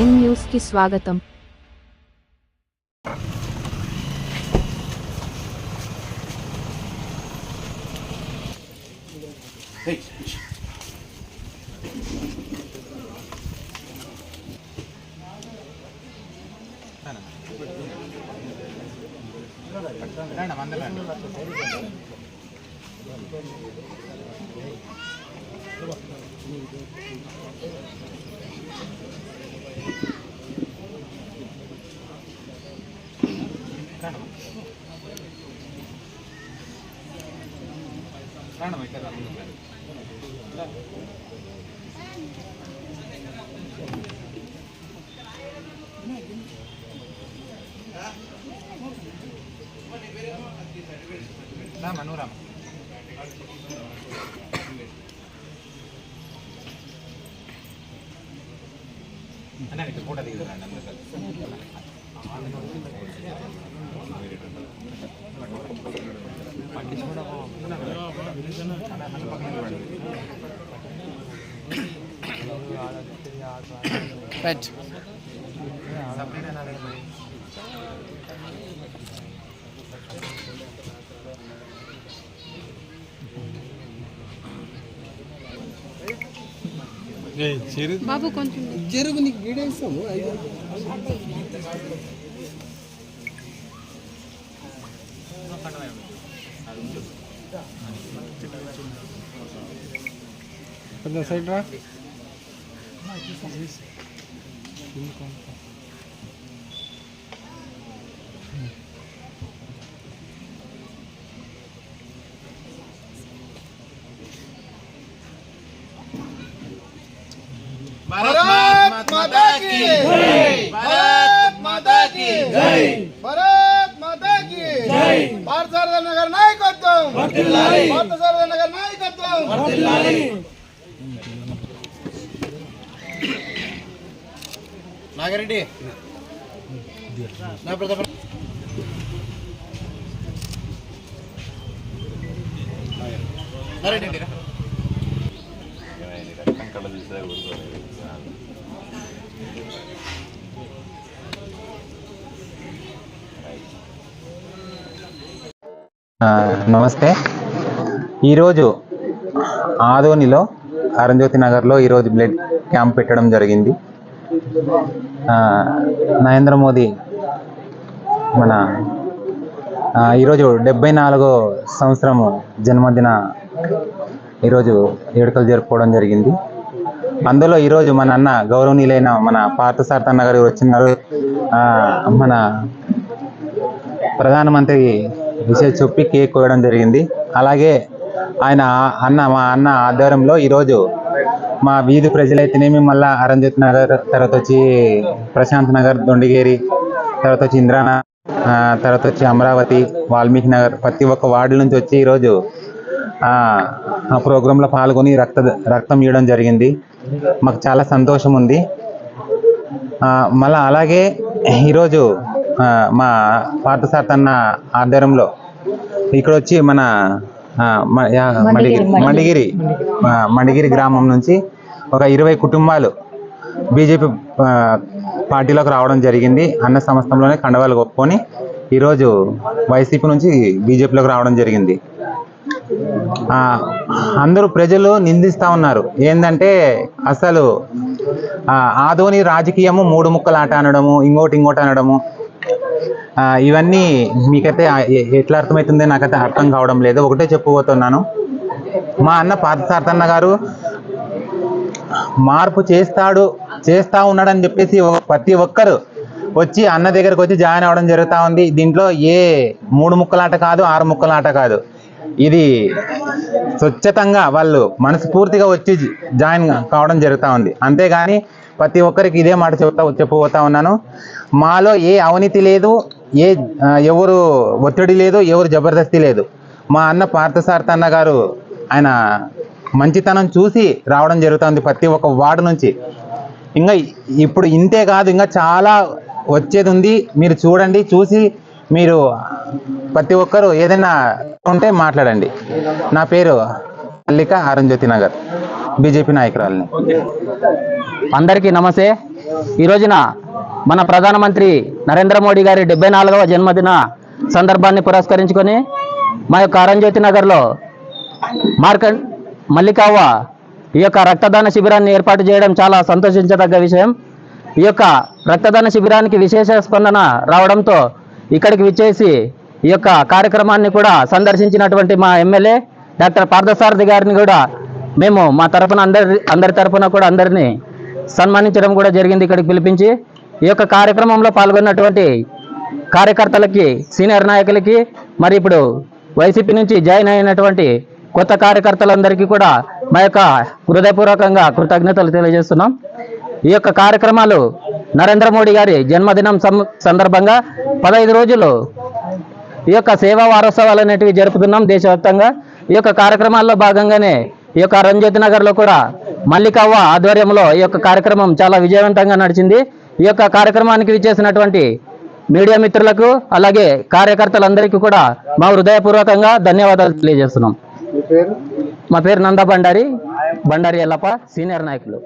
Nine news కి స్వాగతం రామా నువ్వు రామా అన్న ఇక్కడ ఫోటో దిగుతారండి అందరూ కలిసి. బాబు కొంచెం జరుగు నీకు ఐదు కొంచెం సైడ్. రా భారత శారదా నగర్ నాయకత్వం. భారత శారదా నగర్ నాయకత్వం నాగారెడ్డి నా ప్రతాప్ ఆ, నమస్తే. ఈరోజు ఆదోనిలో అరంజ్యోతి నగర్లో ఈరోజు బ్లడ్ క్యాంప్ పెట్టడం జరిగింది. నరేంద్ర మోదీ మన ఈరోజు డెబ్బై నాలుగో సంవత్సరము జన్మదిన ఈరోజు వేడుకలు జరుపుకోవడం జరిగింది. అందులో ఈరోజు మన అన్న గౌరవనీయులైన మన పార్థసారథన్న గారు వచ్చినారు. మన ప్రధానమంత్రి విషయం చెప్పి కేక్ కోయడం జరిగింది. అలాగే ఆయన అన్న మా అన్న ఆధ్వర్యంలో ఈరోజు మా వీధి ప్రజలైతేనేమి మళ్ళీ అరంజిత్ నగర్ తర్వాత వచ్చి ప్రశాంత్ నగర్ దొండిగేరి తర్వాత వచ్చి ఇంద్రాన తర్వాత వచ్చి అమరావతి వాల్మీకి నగర్ ప్రతి ఒక్క వార్డు నుంచి వచ్చి ఈరోజు ఆ ప్రోగ్రాంలో పాల్గొని రక్త రక్తం ఇవ్వడం జరిగింది. మాకు చాలా సంతోషం ఉంది. మళ్ళీ అలాగే ఈరోజు మా పార్థసారథ్ అన్న ఆధ్వర్యంలో ఇక్కడ వచ్చి మన మడిగిరి మడిగిరి మడిగిరి. గ్రామం నుంచి ఒక ఇరవై కుటుంబాలు బీజేపీ పార్టీలోకి రావడం జరిగింది. అన్న సంస్థలోనే కండవాలు కొప్పుకొని ఈరోజు వైసీపీ నుంచి బీజేపీలోకి రావడం జరిగింది. ఆ, అందరూ ప్రజలు నిందిస్తా ఉన్నారు. ఏంటంటే అసలు ఆ, ఆదోని రాజకీయము మూడు ముక్కలు ఆట అనడము ఇంకోటి ఇంకోటి అనడము ఇవన్నీ మీకైతే ఎట్లా అర్థమవుతుందో నాకైతే అర్థం కావడం లేదు. ఒకటే చెప్పబోతున్నాను. మా అన్న పార్థసారథన్న గారు మార్పు చేస్తాడు చేస్తా ఉన్నాడని చెప్పేసి ప్రతి ఒక్కరు వచ్చి అన్న దగ్గరకు వచ్చి జాయిన్ అవ్వడం జరుగుతూ ఉంది. దీంట్లో ఏ మూడు ముక్కలాట కాదు ఆరు ముక్కలాట కాదు. ఇది స్వచ్ఛతంగా వాళ్ళు మనస్ఫూర్తిగా వచ్చి జాయిన్ కావడం జరుగుతూ ఉంది. అంతేగాని ప్రతి ఒక్కరికి ఇదే మాట చెప్తా చెప్పబోతా ఉన్నాను. మాలో ఏ అవినీతి లేదు ఏ ఎవరు ఒత్తిడి లేదు ఎవరు జబర్దస్తి లేదు. మా అన్న పార్థసారథ అన్న గారు ఆయన మంచితనం చూసి రావడం జరుగుతుంది ప్రతి ఒక్క వార్డు నుంచి. ఇంకా ఇప్పుడు ఇంతే కాదు ఇంకా చాలా వచ్చేది ఉంది. మీరు చూడండి చూసి మీరు ప్రతి ఒక్కరు ఏదైనా ఉంటే మాట్లాడండి. నా పేరు మల్లిక ఆరంజ్యోతి నగర్ బీజేపీ నాయకురాలని. అందరికీ నమస్తే. ఈ రోజున మన ప్రధానమంత్రి నరేంద్ర మోడీ గారి డెబ్బై నాలుగవ జన్మదిన సందర్భాన్ని పురస్కరించుకొని మా యొక్క అరంజ్యోతి నగర్లో మార్కండ్ మల్లికావ్వ ఈ యొక్క రక్తదాన శిబిరాన్ని ఏర్పాటు చేయడం చాలా సంతోషించదగ్గ విషయం. ఈ యొక్క రక్తదాన శిబిరానికి విశేష స్పందన రావడంతో ఇక్కడికి విచ్చేసి ఈ యొక్క కార్యక్రమాన్ని కూడా సందర్శించినటువంటి మా ఎమ్మెల్యే డాక్టర్ పార్థసారథి గారిని కూడా మేము మా తరఫున అందరి అందరి తరఫున కూడా అందరినీ సన్మానించడం కూడా జరిగింది ఇక్కడికి పిలిపించి. ఈ యొక్క కార్యక్రమంలో పాల్గొన్నటువంటి కార్యకర్తలకి సీనియర్ నాయకులకి మరి ఇప్పుడు వైసీపీ నుంచి జాయిన్ అయినటువంటి కొత్త కార్యకర్తలందరికీ కూడా మా యొక్క హృదయపూర్వకంగా కృతజ్ఞతలు తెలియజేస్తున్నాం. ఈ యొక్క కార్యక్రమాలు నరేంద్ర మోడీ గారి జన్మదినం సం- సందర్భంగా పదహైదు రోజులు ఈ యొక్క సేవా వారోత్సవాలు అనేటివి జరుపుతున్నాం దేశవ్యాప్తంగా. ఈ యొక్క కార్యక్రమాల్లో భాగంగానే ఈ యొక్క రంజ్యోతి నగర్లో కూడా మల్లికవ్వ ఆధ్వర్యంలో ఈ యొక్క కార్యక్రమం చాలా విజయవంతంగా నడిచింది. ఈ యొక్క కార్యక్రమానికి విచ్చేసినటువంటి మీడియా మిత్రులకు అలాగే కార్యకర్తలందరికీ కూడా మా హృదయపూర్వకంగా ధన్యవాదాలు తెలియజేస్తున్నాం. మీ పేరు? నంద బండారి బండారి ఎల్లప్ప సీనియర్ నాయకులు.